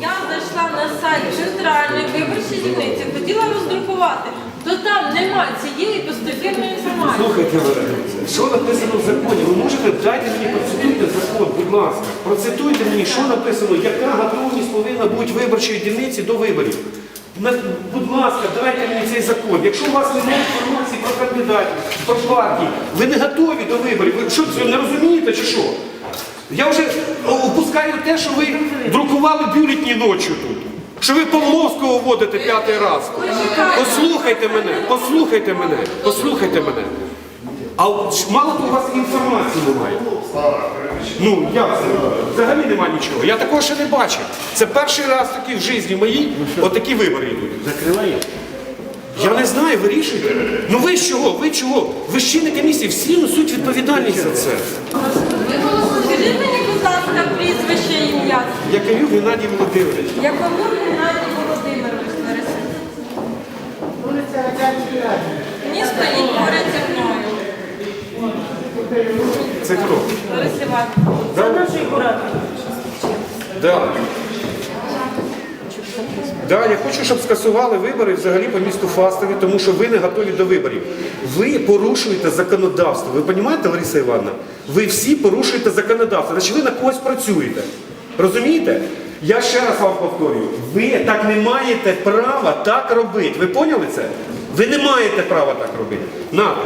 Я зайшла на сайт центральної виборчої дільниці, хотіла роздрукувати, то там немає цієї достовірної інформації. Слухайте що написано в законі? Ви можете дайте мені процитуйте закон, будь ласка. Процитуйте мені, що написано, яка готовність повинна бути виборчої дільниці до виборів. Будь ласка, давайте мені цей закон. Якщо у вас немає інформації про кандидатів, про партії, ви не готові до виборів. Ви що це не розумієте чи що? Я вже опускаю те, що ви друкували бюлетні ночі тут. Що ви Павловського вводите п'ятий раз. Послухайте мене, послухайте мене, послухайте мене. А от мало того, у вас інформації немає. Ну, як це? Взагалі немає нічого. Я такого ще не бачив. Це перший раз такий в житті моїй, отакі вибори йдуть. Закриває. Я не знаю, вирішуйте. Ну ви з чого? Ви чого? Ви ж члени комісії, всі несуть відповідальність за це. Скажіть мені, будь ласка, прізвище ім'я. Якимюк Геннадій Володимирович. Якому Геннадій Володимирович Лариса? Мені стоїть поряд зі Це хто? Це наші Да. Да, я хочу, щоб скасували вибори взагалі по місту Фастові, тому що ви не готові до виборів. Ви порушуєте законодавство. Ви розумієте, Лариса Івановна? Ви всі порушуєте законодавство. Значить, ви на когось працюєте. Розумієте? Я ще раз вам повторюю, ви так не маєте права так робити. Ви поняли це? Ви не маєте права так робити. Нате.